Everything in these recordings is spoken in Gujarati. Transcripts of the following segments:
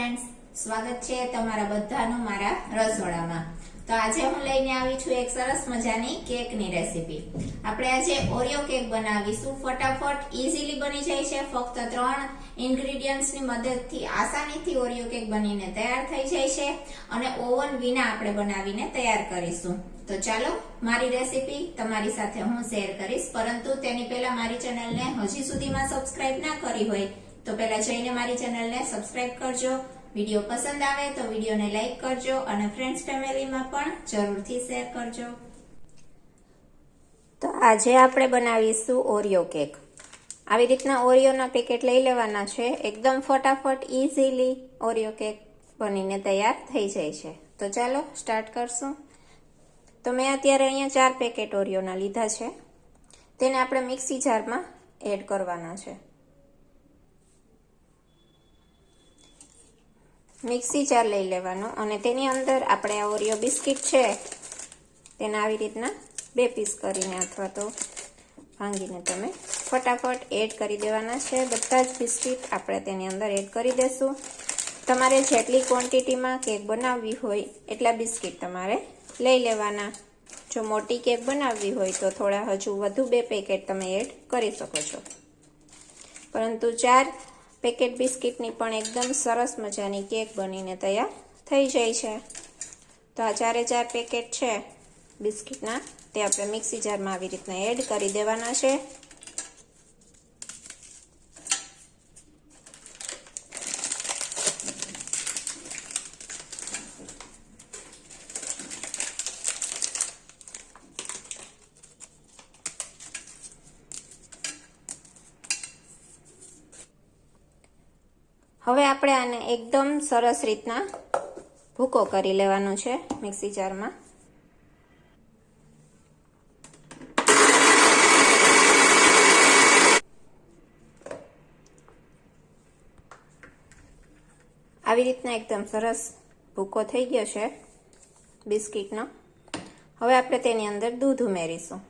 ફ્રેન્ડ્સ સ્વાગત છે તમારા બધાનું મારા રસોડામાં. તો આજે હું લઈને આવી છું એક સરસ મજાની કેકની રેસીપી આપણે આજે ઓરિયો કેક બનાવીશું. ફટાફટ ઇઝીલી બની જાય છે. ફક્ત ત્રણ ઇન્ગ્રેડિયન્ટ્સની મદદથી, આસાનીથી ઓરિયો કેક બનીને તૈયાર થઈ જાય છે અને ઓવન વિના આપણે બનાવીને તૈયાર કરીશું. તો ચાલો, મારી રેસીપી તમારી સાથે હું શેર કરીશ. પરંતુ તેની પહેલા મારી ચેનલને હજી સુધીમાં સબસ્ક્રાઇબ ના કરી હોય તો પહેલા જઈને મારી ચેનલને સબસ્ક્રાઇબ કરજો. વીડિયો પસંદ આવે તો વિડીયોને લાઈક કરજો અને ફ્રેન્ડ્સ ફેમિલીમાં પણ જરૂરથી શેર કરજો. તો આજે આપણે બનાવીશું ઓરિયો કેક. આવી રીતના ઓરિયોના પેકેટ લઈ લેવાના છે. એકદમ ફટાફટ ઇઝીલી ઓરિયો કેક બનીને તૈયાર થઈ જાય છે. તો ચાલો સ્ટાર્ટ કરશું. તો મેં અત્યારે અહીંયા ચાર પેકેટ ઓરિયોના લીધા છે. તેને આપણે મિક્સી જારમાં એડ કરવાના છે. મિક્સી જાર લઈ લેવાનો અને તેની અંદર આપણે આ ઓરિયો બિસ્કિટ છે, તેને આવી રીતના બે પીસ કરીને અથવા તો ભાંગીને તમે ફટાફટ એડ કરી દેવાના છે. બધા જ બિસ્કિટ આપણે તેની અંદર એડ કરી દેશું. તમારે જેટલી ક્વોન્ટિટીમાં કેક બનાવવી હોય એટલા બિસ્કિટ તમારે લઈ લેવાના. જો મોટી કેક બનાવવી હોય તો થોડા હજુ વધુ બે પેકેટ તમે એડ કરી શકો છો. પરંતુ ચાર પેકેટ બિસ્કિટની પણ એકદમ સરસ મજાની કેક બનીને તૈયાર થઈ જાય છે. તો આ ચારે ચાર પેકેટ છે. બિસ્કિટના તે આપણે મિક્સી જારમાં આવી રીતના એડ કરી દેવાના છે હવે આપણે આને એકદમ સરસ રીતના ભૂકો કરી લેવાનો છે મિક્સી જારમાં. આવી રીતના એકદમ સરસ ભૂકો થઈ ગયો છે બિસ્કિટનો. હવે આપણે તેની અંદર દૂધ ઉમેરીશું.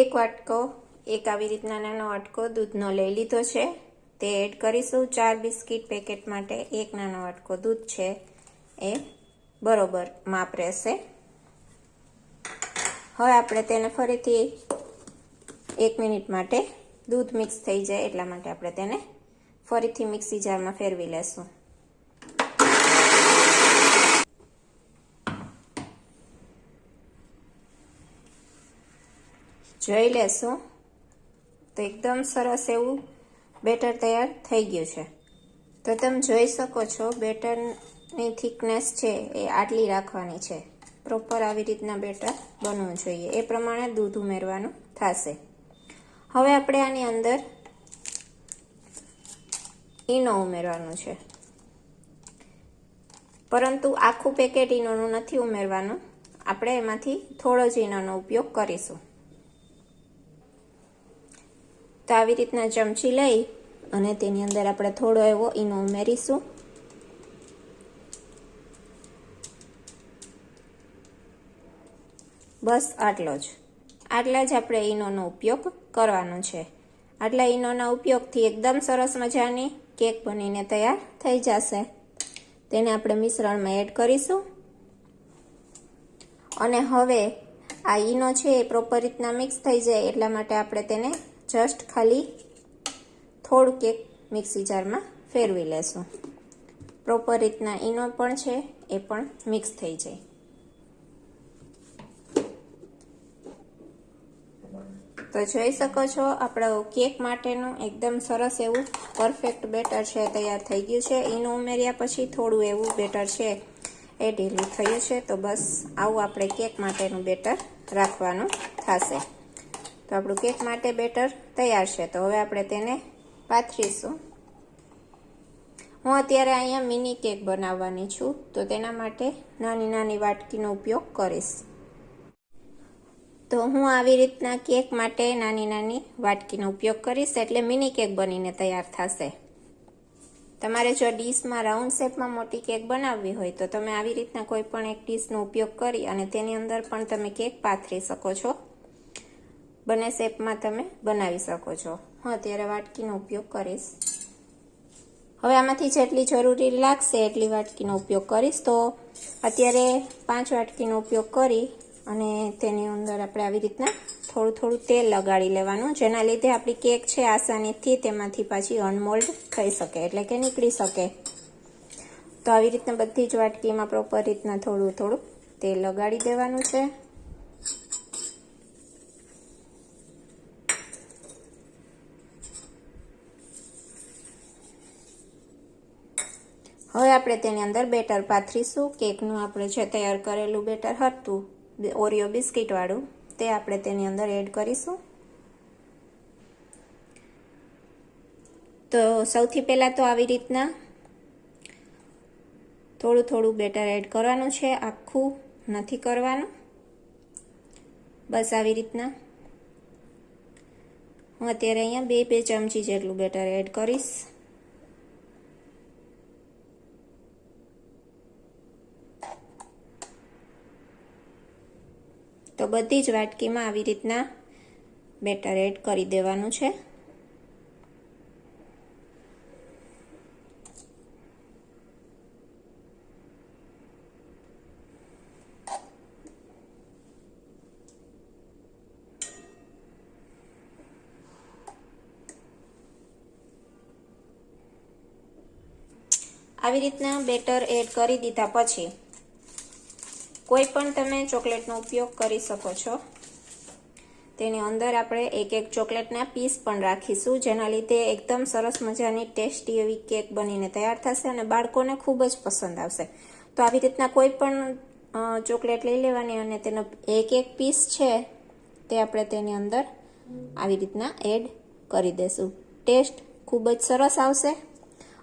એક વાટકો એક આવી રીતના નાનો અટકો દૂધનો લઈ લીધો છે. તે એડ કરીશું. ચાર બિસ્કિટ પેકેટ માટે એક નાનો અટકો દૂધ છે. એ બરોબર માપ રહેશે. હવે આપણે તેને ફરીથી એક મિનિટ માટે દૂધ મિક્સ થઈ જાય એટલા માટે આપણે તેને ફરીથી મિક્સી જારમાં ફેરવી લેશું. જોઈ લેશું. તો એકદમ સરસ એવું બેટર તૈયાર થઈ ગયું છે. તો તમે જોઈ શકો છો બેટરની થિકનેસ છે એ આટલી રાખવાની છે. પ્રોપર આવી રીતના બેટર બનવું જોઈએ. એ પ્રમાણે દૂધ ઉમેરવાનું થશે. હવે આપણે આની અંદર ઈનો ઉમેરવાનું છે. પરંતુ આખું પેકેટ ઈનોનું નથી ઉમેરવાનું. આપણે એમાંથી થોડો જ ઈનોનો ઉપયોગ કરીશું. તો આવી રીતના ચમચી લઈ અને તેની અંદર આપણે થોડો એવો ઈનો ઉમેરીશું. બસ આટલો જ. આટલા જ આપણે ઈનોનો ઉપયોગ કરવાનો છે. આટલા ઈનોના ઉપયોગથી એકદમ સરસ મજાની કેક બનીને તૈયાર થઈ જશે. તેને આપણે મિશ્રણમાં એડ કરીશું. અને હવે આ ઈનો છે એ પ્રોપર રીતના મિક્સ થઈ જાય એટલા માટે આપણે તેને જસ્ટ ખાલી થોડુંક એક મિક્સી જારમાં ફેરવી લેશું. પ્રોપર રીતના ઈનો પણ છે, એ પણ મિક્સ થઈ જાય. તો જોઈ શકો છો, આપણો કેક માટેનું એકદમ સરસ એવું પરફેક્ટ બેટર છે, તૈયાર થઈ ગયું છે. ઈનો ઉમેર્યા પછી થોડું એવું બેટર છે, એ ઢીલું થયું છે. તો બસ આવું આપણે કેક માટેનું બેટર રાખવાનું થશે. તો આપણું કેક માટે બેટર તૈયાર છે. તો હવે આપણે તેને પાથરીશું. હું અત્યારે અહીંયા મિની કેક બનાવવાની છું. તો તેના માટે નાની નાની વાટકીનો ઉપયોગ કરીશ. તો હું આવી રીતના કેક માટે નાની નાની વાટકીનો ઉપયોગ કરીશ એટલે મિની કેક બનીને તૈયાર થશે. તમારે જો ડીશમાં રાઉન્ડ શેપમાં મોટી કેક બનાવવી હોય તો તમે આવી રીતના કોઈ પણ એક ડીશનો ઉપયોગ કરી અને તેની અંદર પણ તમે કેક પાથરી શકો છો. બંને શેપમાં તમે બનાવી શકો છો. હું અત્યારે વાટકીનો ઉપયોગ કરીશ. હવે આમાંથી જેટલી જરૂરી લાગશે એટલી વાટકીનો ઉપયોગ કરીશ. તો અત્યારે પાંચ વાટકીનો ઉપયોગ કરી અને તેની અંદર આપણે આવી રીતના થોડું થોડું તેલ લગાડી લેવાનું, જેના લીધે આપણી કેક છે આસાનીથી તેમાંથી પાછી અનમોલ્ડ થઈ શકે, એટલે કે નીકળી શકે. તો આવી રીતના બધી જ વાટકીમાં પ્રોપર રીતના થોડું થોડું તેલ લગાડી દેવાનું છે. હવે આપણે તેની અંદર બેટર પાથરીશું. કેકનું આપણે જે તૈયાર કરેલું બેટર હતું ઓરિયો બિસ્કિટવાળું, તે આપણે તેની અંદર એડ કરીશું. તો સૌથી પહેલાં તો આવી રીતના થોડું થોડું બેટર એડ કરવાનું છે, આખું નથી કરવાનું. બસ આવી રીતના. હું અત્યારે અહીંયા બે બે ચમચી જેટલું બેટર એડ કરીશ. તો બધી જ વાટકીમાં આવી રીતના બેટર એડ કરી દેવાનું છે. આવી રીતના બેટર એડ કરી દીધા પછી કોઈ પણ તમે ચોકલેટનો ઉપયોગ કરી શકો છો. તેની અંદર આપણે એક એક ચોકલેટના પીસ પણ રાખીશું, જેના લીધે એકદમ સરસ મજાની ટેસ્ટી એવી કેક બનીને તૈયાર થશે અને બાળકોને ખૂબ જ પસંદ આવશે. તો આવી રીતના કોઈ પણ ચોકલેટ લઈ લેવાની અને તેનો એક એક પીસ છે તે આપણે તેની અંદર આવી રીતના એડ કરી દેશું. ટેસ્ટ ખૂબ જ સરસ આવશે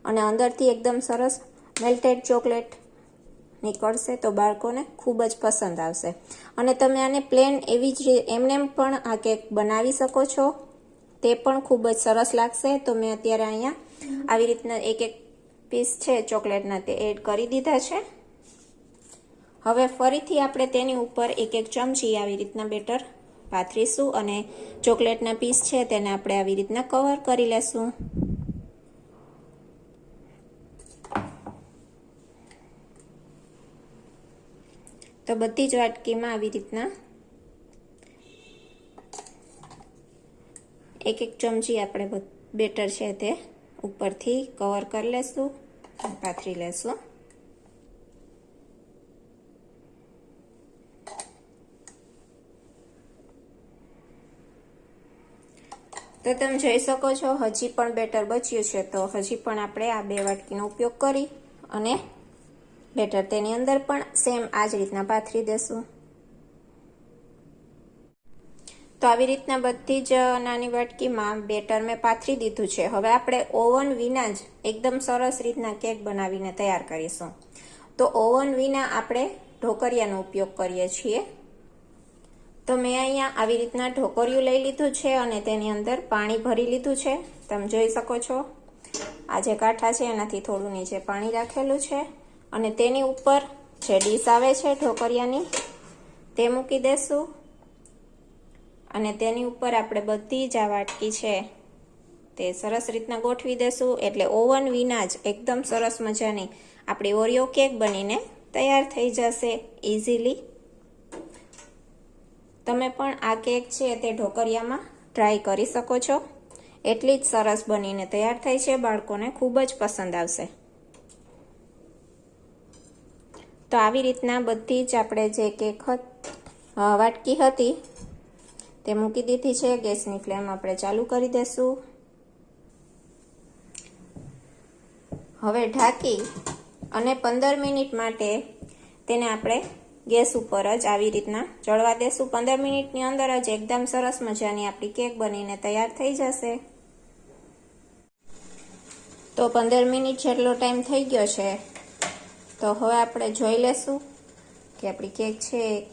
અને અંદરથી એકદમ સરસ મેલ્ટેડ ચોકલેટ નીકળશે તો બાળકોને ખૂબ જ પસંદ આવશે. અને તમે આને પ્લેન એવી જ એમને પણ આ કેક બનાવી શકો છો. તે પણ ખૂબ જ સરસ લાગશે. તો મેં અત્યારે અહીંયા આવી રીતના એક એક પીસ છે ચોકલેટના તે એડ કરી દીધા છે. હવે ફરીથી આપણે તેની ઉપર એક એક ચમચી આવી રીતના બેટર પાથરીશું અને ચોકલેટના પીસ છે તેને આપણે આવી રીતના કવર કરી લેશું. તો બધી જ વાટકીમાં આવી રીતના એક એક ચમચી આપણે બેટર છે તે ઉપરથી કવર કરી લેશું પાથરી લેશું. તો તમે જોઈ શકો છો, હજી પણ બેટર બચ્યું છે. તો હજી પણ આપણે આ બે વાટકીનો ઉપયોગ કરી અને બેટર તેની અંદર પણ સેમ આ જ રીતના પાથરી દેશું. તો આવી રીતના બધી જ નાની વાટકીમાં બેટર મેં પાથરી દીધું છે. હવે આપણે ઓવન વિના જ એકદમ સરસ રીતના કેક બનાવીને તૈયાર કરીશું. તો ઓવન વિના આપણે ઢોકરિયાનો ઉપયોગ કરીએ છીએ. તો મેં અહીંયા આવી રીતના ઢોકરિયું લઈ લીધું છે અને તેની અંદર પાણી ભરી લીધું છે. તમે જોઈ શકો છો. આ જે કાંઠા છે એનાથી થોડું નીચે પાણી રાખેલું છે. અને તેની ઉપર જે ડીશ આવે છે ઢોકરિયાની તે મૂકી દેશું. અને તેની ઉપર આપણે બધી જ આ વાટકી છે તે સરસ રીતના ગોઠવી દેશું. એટલે ઓવન વિના જ એકદમ સરસ મજાની આપણી ઓરિયો કેક બનીને તૈયાર થઈ જશે ઇઝીલી તમે પણ આ કેક છે તે ઢોકરિયામાં ટ્રાય કરી શકો છો. એટલી જ સરસ બનીને તૈયાર થઈ છે. બાળકોને ખૂબ જ પસંદ આવશે. તો આવી રીતના બધી જ આપણે જે કેક વાટકી હતી તે મૂકી દીધી છે. ગેસની ફ્લેમ આપણે ચાલુ કરી દેશું. હવે ઢાંકી અને પંદર મિનિટ માટે તેને આપણે ગેસ ઉપર જ આવી રીતના ચડવા દેશું. પંદર મિનિટની અંદર જ એકદમ સરસ મજાની આપણી કેક બનીને તૈયાર થઈ જશે. તો પંદર મિનિટ જેટલો ટાઈમ થઈ ગયો છે. તો હવે આપણે જોઈ લેશું કે આપણી કેક છે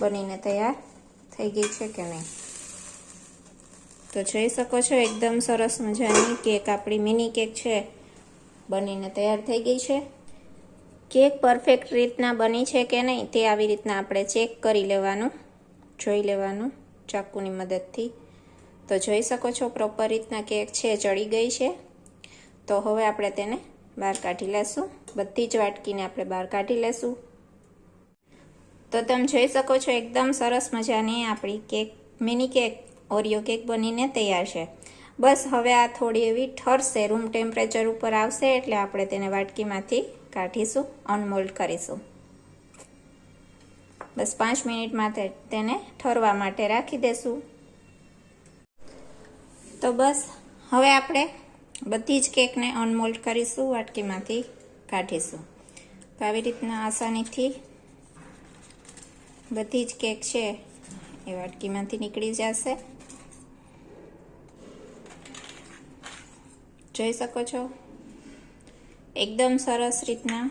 બનીને તૈયાર થઈ ગઈ છે કે નહીં. તો જોઈ શકો છો, એકદમ સરસ મજાની કેક, આપણી મિની કેક છે, બનીને તૈયાર થઈ ગઈ છે. કેક પરફેક્ટ રીતના બની છે કે નહીં તે આવી રીતના આપણે ચેક કરી લેવાનું, જોઈ લેવાનું ચાકુની મદદથી. તો જોઈ શકો છો, પ્રોપર રીતના કેક છે, ચડી ગઈ છે. તો હવે આપણે તેને બહાર કાઢી લેશું. બધી જ વાટકીને આપણે બહાર કાઢી લેશું. તો તમે જોઈ શકો છો, એકદમ સરસ મજાની આપણી cake, mini cake, Oreo cake બનીને તૈયાર છે. બસ હવે આ થોડી એવી ઠરશે, રૂમ ટેમ્પરેચર ઉપર આવશે એટલે આપણે તેને વાટકીમાંથી કાઢીશું, અનમોલ્ડ કરીશું. બસ પાંચ મિનિટ માટે તેને ઠરવા માટે રાખી દેશું. તો બસ, હવે આપણે બધી જ કેકને અનમોલ્ડ કરીશું વાટકીમાંથી. કાઢીશું. તો આવી રીતના આસાનીથી બધી જ કેક છે એ વાટકીમાંથી નીકળી જશે. જોઈ શકો છો? એકદમ સરસ રીતના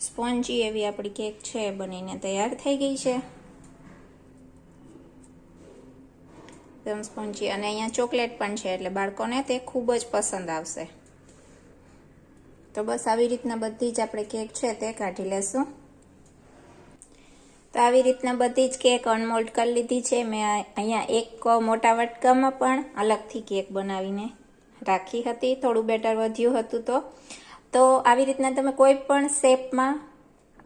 સ્પોન્જી એવી આપણી કેક છે, બનીને તૈયાર થઈ ગઈ છે. એકદમ સ્પોન્જી અને અહીંયા ચોકલેટ પણ છે, એટલે બાળકોને તે ખૂબ જ પસંદ આવશે. તો બસ આવી રીતના બધી જ આપણે કેક છે તે કાઢી લેશું. તો આવી રીતના બધી જ કેક અનમોલ્ડ કરી લીધી છે. મેં અહીંયા એક મોટા વટકામાં પણ અલગથી કેક બનાવીને રાખી હતી. થોડું બેટર વધ્યું હતું તો. તો આવી રીતના તમે કોઈ પણ શેપમાં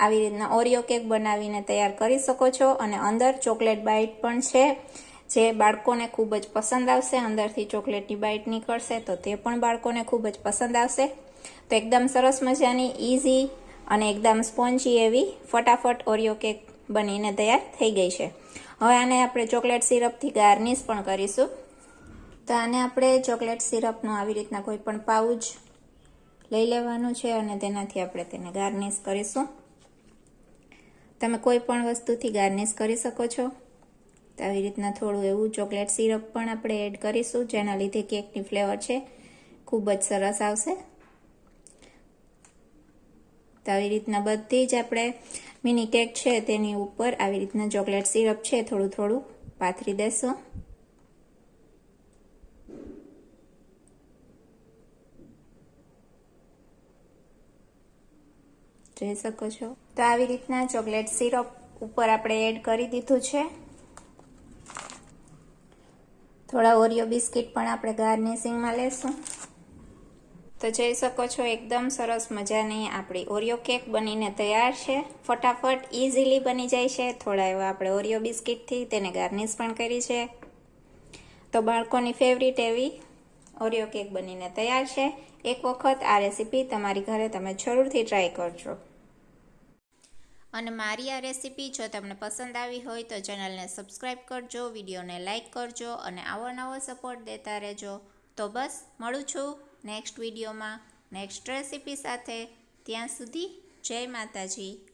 આવી રીતના ઓરિયો કેક બનાવીને તૈયાર કરી શકો છો. અને અંદર ચોકલેટ બાઇટ પણ છે. જે બાળકોને ખૂબ જ પસંદ આવશે. અંદરથી ચોકલેટની બાઇટ નીકળશે તો તે પણ બાળકોને ખૂબ જ પસંદ આવશે. તો એકદમ સરસ મજાની ઇઝી અને એકદમ સ્પોન્જી એવી ફટાફટ ઓરિયો કેક બનીને તૈયાર થઈ ગઈ છે. હવે આને આપણે ચોકલેટ સિરપથી ગાર્નિશ પણ કરીશું. તો આને આપણે ચોકલેટ સિરપનું આવી રીતના કોઈ પણ પાઉચ લઈ લેવાનું છે અને તેનાથી આપણે તેને ગાર્નિશ કરીશું. તમે કોઈ પણ વસ્તુથી ગાર્નિશ કરી શકો છો. તો આવી રીતના થોડું એવું ચોકલેટ સિરપ પણ આપણે એડ કરીશું, જેના લીધે કેકની ફ્લેવર છે, ખૂબ જ સરસ આવશે. તો આવી રીતના બધી જ આપણે મિની કેક છે તેની ઉપર આવી રીતના ચોકલેટ સિરપ છે, થોડું થોડું પાથરી દેશું. જોઈ શકો છો? તો આવી રીતના ચોકલેટ સિરપ ઉપર આપણે એડ કરી દીધું છે. થોડા ઓરિયો બિસ્કિટ પણ આપણે ગાર્નિશિંગમાં લેશું. તો જોઈ શકો છો, એકદમ સરસ મજાની આપણી ઓરિયો કેક બનીને તૈયાર છે. ફટાફટ ઇઝીલી બની જાય છે. થોડા એવા આપણે ઓરિયો બિસ્કિટથી તેને ગાર્નિશ પણ કરી છે. તો બાળકોની ફેવરિટ એવી ઓરિયો કેક બનીને તૈયાર છે. એક વખત આ રેસીપી તમારી ઘરે તમે જરૂરથી ટ્રાય કરજો. અને મારી આ રેસીપી જો તમને પસંદ આવી હોય તો ચેનલને સબસ્ક્રાઈબ કરજો, વિડીયોને લાઇક કરજો અને આવો નવો સપોર્ટ દેતા રહેજો. તો બસ, મળું છું. નેક્સ્ટ વિડીયોમાં નેક્સ્ટ રેસીપી સાથે ત્યાં સુધી જય માતાજી.